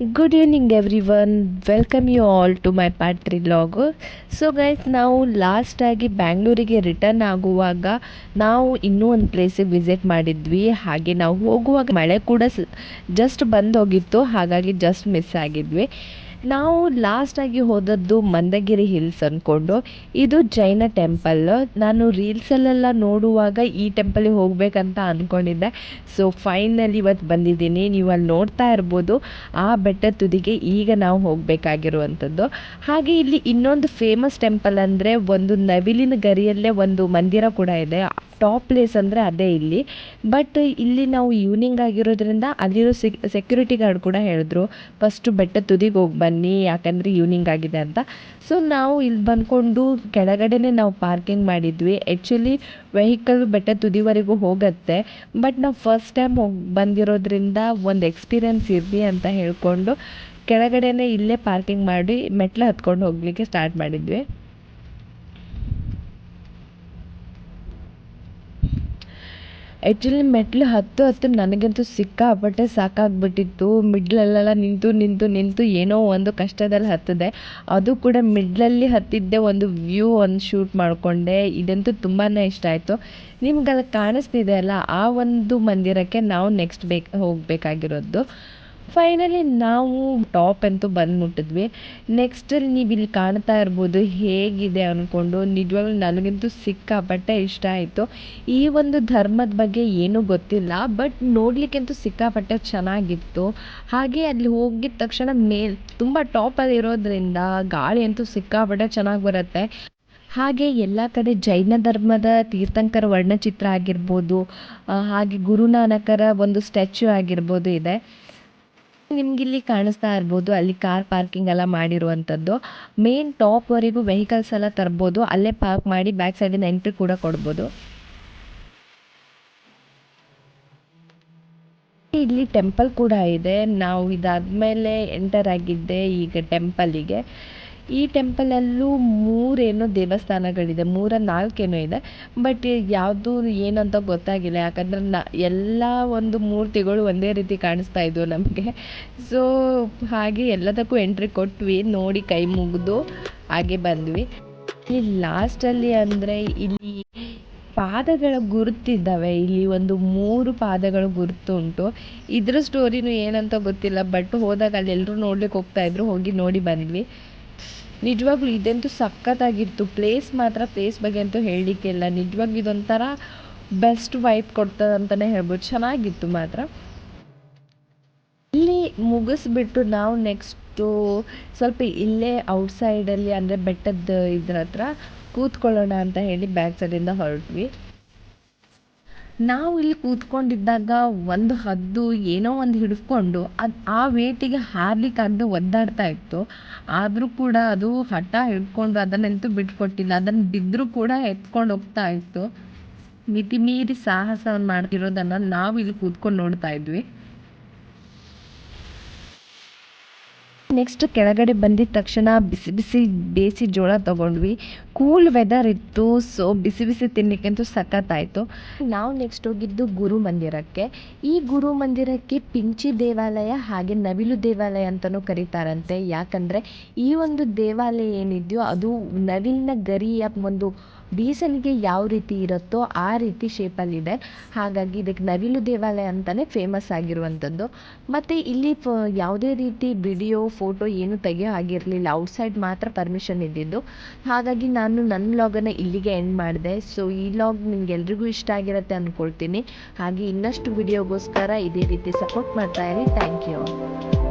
Good evening every one welcome you all to my ಪ್ಯಾಟ್ರಿ ಲಾಗು so guys ನಾವು ಲಾಸ್ಟಾಗಿ ಬ್ಯಾಂಗ್ಳೂರಿಗೆ return ಆಗುವಾಗ ನಾವು ಇನ್ನೂ ಒಂದು ಪ್ಲೇಸಿಗೆ ವಿಸಿಟ್ ಮಾಡಿದ್ವಿ. ಹಾಗೆ ನಾವು ಹೋಗುವಾಗ ಮಳೆ ಕೂಡ ಜಸ್ಟ್ ಬಂದೋಗಿತ್ತು ಹಾಗಾಗಿ ಜಸ್ಟ್ ಮಿಸ್ ಆಗಿದ್ವಿ. ನಾವು ಲಾಸ್ಟಾಗಿ ಹೋದದ್ದು ಮಂದಗಿರಿ ಹಿಲ್ಸ್ ಅಂದ್ಕೊಂಡು ಇದು ಜೈನ ಟೆಂಪಲ್ ನಾನು ರೀಲ್ಸಲ್ಲೆಲ್ಲ ನೋಡುವಾಗ ಈ ಟೆಂಪಲಿಗೆ ಹೋಗಬೇಕಂತ ಅಂದ್ಕೊಂಡಿದ್ದೆ ಸೊ ಫೈನಲಿ ಇವತ್ತು ಬಂದಿದ್ದೀನಿ. ನೀವು ಅಲ್ಲಿ ನೋಡ್ತಾ ಇರ್ಬೋದು. ಆ ಬೆಟ್ಟ ತುದಿಗೆ ಈಗ ನಾವು ಹೋಗಬೇಕಾಗಿರುವಂಥದ್ದು. ಹಾಗೆ ಇಲ್ಲಿ ಇನ್ನೊಂದು ಫೇಮಸ್ ಟೆಂಪಲ್ ಅಂದರೆ ಒಂದು ನವಿಲಿನ ಗರಿಯಲ್ಲೇ ಒಂದು ಮಂದಿರ ಕೂಡ ಇದೆ. ಟಾಪ್ ಪ್ಲೇಸ್ ಅಂದರೆ ಅದೇ ಇಲ್ಲಿ. ಬಟ್ ಇಲ್ಲಿ ನಾವು ಈವ್ನಿಂಗ್ ಆಗಿರೋದ್ರಿಂದ ಅಲ್ಲಿರೋ ಸೆಕ್ಯೂರಿಟಿ ಗಾರ್ಡ್ ಕೂಡ ಹೇಳಿದ್ರು ಫಸ್ಟು ಬೆಟ್ಟ ತುದಿಗೆ ಹೋಗಿ ಬನ್ನಿ, ಯಾಕಂದರೆ ಈವ್ನಿಂಗ್ ಆಗಿದೆ ಅಂತ. ಸೊ ನಾವು ಇಲ್ಲಿ ಬಂದ್ಕೊಂಡು ಕೆಳಗಡೆನೇ ನಾವು ಪಾರ್ಕಿಂಗ್ ಮಾಡಿದ್ವಿ. ಆ್ಯಕ್ಚುಲಿ ವೆಹಿಕಲ್ ಬೆಟ್ಟ ತುದಿವರೆಗೂ ಹೋಗುತ್ತೆ. ಬಟ್ ನಾವು ಫಸ್ಟ್ ಟೈಮ್ ಹೋಗಿ ಬಂದಿರೋದ್ರಿಂದ ಒಂದು ಎಕ್ಸ್ಪೀರಿಯನ್ಸ್ ಇರಲಿ ಅಂತ ಹೇಳ್ಕೊಂಡು ಕೆಳಗಡೆನೇ ಇಲ್ಲೇ ಪಾರ್ಕಿಂಗ್ ಮಾಡಿ ಮೆಟ್ಲು ಹತ್ಕೊಂಡು ಹೋಗಲಿಕ್ಕೆ ಸ್ಟಾರ್ಟ್ ಮಾಡಿದ್ವಿ. ಆ್ಯಕ್ಚುಲಿ ಮೆಟ್ಲು ಹತ್ತು ಹತ್ತು ನನಗಂತೂ ಸಿಕ್ಕಾಪಟ್ಟೆ ಸಾಕಾಗ್ಬಿಟ್ಟಿತ್ತು. ಮಿಡ್ಲಲ್ಲೆಲ್ಲ ನಿಂತು ನಿಂತು ನಿಂತು ಏನೋ ಒಂದು ಕಷ್ಟದಲ್ಲಿ ಹತ್ತಿದೆ. ಅದು ಕೂಡ ಮಿಡ್ಲಲ್ಲಿ ಹತ್ತಿದ್ದೆ ಒಂದು ವ್ಯೂ ಒಂದು ಶೂಟ್ ಮಾಡಿಕೊಂಡೆ. ಇದಂತೂ ತುಂಬಾ ಇಷ್ಟ ಆಯಿತು. ನಿಮ್ಗೆ ಅಲ್ಲಿ ಕಾಣಿಸ್ತಿದೆ ಅಲ್ಲ, ಆ ಒಂದು ಮಂದಿರಕ್ಕೆ ನಾವು ನೆಕ್ಸ್ಟ್ ಬೇಕು ಹೋಗಬೇಕಾಗಿರೋದು. ಫೈನಲಿ ನಾವು ಟಾಪ್ ಅಂತೂ ಬಂದು ಮುಟ್ಟಿದ್ವಿ ನೆಕ್ಸ್ಟಲ್ಲಿ ನೀವು ಇಲ್ಲಿ ಕಾಣ್ತಾ ಇರ್ಬೋದು ಹೇಗಿದೆ ಅಂದ್ಕೊಂಡು ನಿಜವಾಗ್ಲೂ ನನಗಂತೂ ಸಿಕ್ಕಾಪಟ್ಟೆ ಇಷ್ಟ ಆಯಿತು. ಈ ಒಂದು ಧರ್ಮದ ಬಗ್ಗೆ ಏನೂ ಗೊತ್ತಿಲ್ಲ ಬಟ್ ನೋಡಲಿಕ್ಕಂತೂ ಸಿಕ್ಕಾಪಟ್ಟೆ ಚೆನ್ನಾಗಿತ್ತು. ಹಾಗೆ ಅಲ್ಲಿ ಹೋಗಿದ ತಕ್ಷಣ ಮೇಲ್ ತುಂಬ ಟಾಪಲ್ಲಿ ಇರೋದ್ರಿಂದ ಗಾಳಿ ಅಂತೂ ಸಿಕ್ಕಾಪಟ್ಟೆ ಚೆನ್ನಾಗಿ ಬರುತ್ತೆ. ಹಾಗೆ ಎಲ್ಲ ಕಡೆ ಜೈನ ಧರ್ಮದ ತೀರ್ಥಂಕರ ವರ್ಣಚಿತ್ರ ಆಗಿರ್ಬೋದು ಹಾಗೆ ಗುರುನಾನಕರ ಒಂದು ಸ್ಟ್ಯಾಚ್ಯೂ ಆಗಿರ್ಬೋದು ಇದೆ. ನಿಮ್ಗಿಲ್ಲಿ ಕಾಣಿಸ್ತಾ ಇರ್ಬೋದು, ಅಲ್ಲಿ ಕಾರ್ ಪಾರ್ಕಿಂಗ್ ಎಲ್ಲ ಮಾಡಿರುವಂಥದ್ದು. ಮೇನ್ ಟಾಪ್ವರೆಗೂ ವೆಹಿಕಲ್ಸ್ ಎಲ್ಲ ತರ್ಬೋದು, ಅಲ್ಲೇ ಪಾರ್ಕ್ ಮಾಡಿ ಬ್ಯಾಕ್ ಸೈಡಿಂದ ಎಂಟ್ರಿ ಕೂಡ ಕೊಡ್ಬೋದು. ಇಲ್ಲಿ ಟೆಂಪಲ್ ಕೂಡ ಇದೆ. ನಾವು ಇದಾದ್ಮೇಲೆ ಎಂಟರ್ ಆಗಿದ್ದೆ ಈಗ ಟೆಂಪಲಿಗೆ. ಈ ಟೆಂಪಲಲ್ಲೂ ಮೂರೇನೋ ದೇವಸ್ಥಾನಗಳಿದೆ, ಮೂರ ನಾಲ್ಕೇನೋ ಇದೆ. ಬಟ್ ಯಾವುದು ಏನಂತ ಗೊತ್ತಾಗಿಲ್ಲ. ಯಾಕಂದರೆ ನ, ಎಲ್ಲ ಒಂದು ಮೂರ್ತಿಗಳು ಒಂದೇ ರೀತಿ ಕಾಣಿಸ್ತಾ ಇದ್ವು ನಮಗೆ. ಸೊ ಹಾಗೆ ಎಲ್ಲದಕ್ಕೂ ಎಂಟ್ರಿ ಕೊಟ್ವಿ, ನೋಡಿ ಕೈ ಮುಗಿದು ಹಾಗೆ ಬಂದ್ವಿ. ಇಲ್ಲಿ ಲಾಸ್ಟಲ್ಲಿ ಅಂದರೆ ಇಲ್ಲಿ ಪಾದಗಳ ಗುರುತಿದ್ದಾವೆ. ಇಲ್ಲಿ ಒಂದು ಮೂರು ಪಾದಗಳ ಗುರುತುಂಟು. ಇದ್ರ ಸ್ಟೋರಿನೂ ಏನಂತ ಗೊತ್ತಿಲ್ಲ ಬಟ್ ಹೋದಾಗ ಅಲ್ಲಿ ಎಲ್ಲರೂ ನೋಡ್ಲಿಕ್ಕೆ ಹೋಗ್ತಾ ಇದ್ರು, ಹೋಗಿ ನೋಡಿ ಬಂದ್ವಿ. ನಿಜವಾಗ್ಲೂ ಇದಂತೂ ಸಖತ್ತಾಗಿತ್ತು. ಪ್ಲೇಸ್ ಮಾತ್ರ ಪ್ಲೇಸ್ ಬಗ್ಗೆ ಅಂತೂ ಹೇಳಲಿಕ್ಕಿಲ್ಲ ನಿಜವಾಗ್ಲೂ ಇದೊಂಥರ ಬೆಸ್ಟ್ ವೈಬ್ ಕೊಡ್ತದೆ ಅಂತಲೇ ಹೇಳ್ಬೋದು. ಚೆನ್ನಾಗಿತ್ತು ಮಾತ್ರ. ಇಲ್ಲಿ ಮುಗಿಸ್ಬಿಟ್ಟು ನಾವು ನೆಕ್ಸ್ಟು ಸ್ವಲ್ಪ ಇಲ್ಲೇ ಔಟ್ಸೈಡಲ್ಲಿ, ಅಂದರೆ ಬೆಟ್ಟದ ಇದ್ರ ಹತ್ರ ಕೂತ್ಕೊಳ್ಳೋಣ ಅಂತ ಹೇಳಿ ಬ್ಯಾಕ್ ಸೈಡಿಂದ ಹೊರಟ್ವಿ. ನಾವು ಇಲ್ಲಿ ಕೂತ್ಕೊಂಡಿದ್ದಾಗ ಒಂದು ಹದ್ದು ಏನೋ ಒಂದು ಹಿಡ್ಕೊಂಡು ಅದು ಆ ವೇಟಿಗೆ ಹಾರ್ಲಿಕ್ಕಾಗದೆ ಒದ್ದಾಡ್ತಾ ಇತ್ತು. ಆದರೂ ಕೂಡ ಅದು ಹಠ ಹಿಡ್ಕೊಂಡು ಅದನ್ನಂತೂ ಬಿಟ್ಕೊಟ್ಟಿಲ್ಲ. ಅದನ್ನು ಬಿದ್ದರೂ ಕೂಡ ಎತ್ಕೊಂಡು ಹೋಗ್ತಾ ಇತ್ತು. ಮಿತಿಮೀರಿ ಸಾಹಸವನ್ನು ಮಾಡ್ತಿರೋದನ್ನು ನಾವು ಇಲ್ಲಿ ಕೂತ್ಕೊಂಡು ನೋಡ್ತಾ ಇದ್ವಿ. ನೆಕ್ಸ್ಟ್ ಕೆಳಗಡೆ ಬಂದಿದ ತಕ್ಷಣ ಬಿಸಿ ಬಿಸಿ ಬೇಯಿಸಿ ಜೋಳ ತೊಗೊಂಡ್ವಿ. ಕೂಲ್ ವೆದರ್ ಇತ್ತು ಸೊ ಬಿಸಿ ಬಿಸಿ ತಿನ್ನಲಿಕ್ಕಂತೂ ಸಖತ್ತಾಯಿತು. ನಾವು ನೆಕ್ಸ್ಟ್ ಹೋಗಿದ್ದು ಗುರು ಮಂದಿರಕ್ಕೆ. ಈ ಗುರು ಮಂದಿರಕ್ಕೆ ಪಿಂಚಿ ದೇವಾಲಯ ಹಾಗೆ ನವಿಲು ದೇವಾಲಯ ಅಂತಲೂ ಕರೀತಾರಂತೆ. ಯಾಕಂದರೆ ಈ ಒಂದು ದೇವಾಲಯ ಏನಿದೆಯೋ ಅದು ನವಿಲಿನ ಗರಿಯ ಒಂದು ಬೀಸಣಿಗೆ ಯಾವ ರೀತಿ ಇರುತ್ತೋ ಆ ರೀತಿ ಶೇಪಲ್ಲಿದೆ ಹಾಗಾಗಿ ಇದಕ್ಕೆ ನವಿಲು ದೇವಾಲಯ ಅಂತಲೇ ಫೇಮಸ್ ಆಗಿರುವಂಥದ್ದು. ಮತ್ತು ಇಲ್ಲಿ ಫ, ಯಾವುದೇ ರೀತಿ ವಿಡಿಯೋ ಫೋಟೋ ಏನು ತೆಗೆಯೋ ಆಗಿರಲಿಲ್ಲ ಔಟ್ಸೈಡ್ ಮಾತ್ರ ಪರ್ಮಿಷನ್ ಇದ್ದಿದ್ದು. ಹಾಗಾಗಿ ನಾನು ನನ್ನ ಲಾಗನ್ನು ಇಲ್ಲಿಗೆ ಎಂಡ್ ಮಾಡಿದೆ. ಸೊ ಈ ಲಾಗ್ ನಿಮ್ಗೆಲ್ರಿಗೂ ಇಷ್ಟ ಆಗಿರುತ್ತೆ ಅಂದ್ಕೊಳ್ತೀನಿ ಹಾಗೆ ಇನ್ನಷ್ಟು ವಿಡಿಯೋಗೋಸ್ಕರ ಇದೇ ರೀತಿ ಸಪೋರ್ಟ್ ಮಾಡ್ತಾ ಇರಿ. Thank you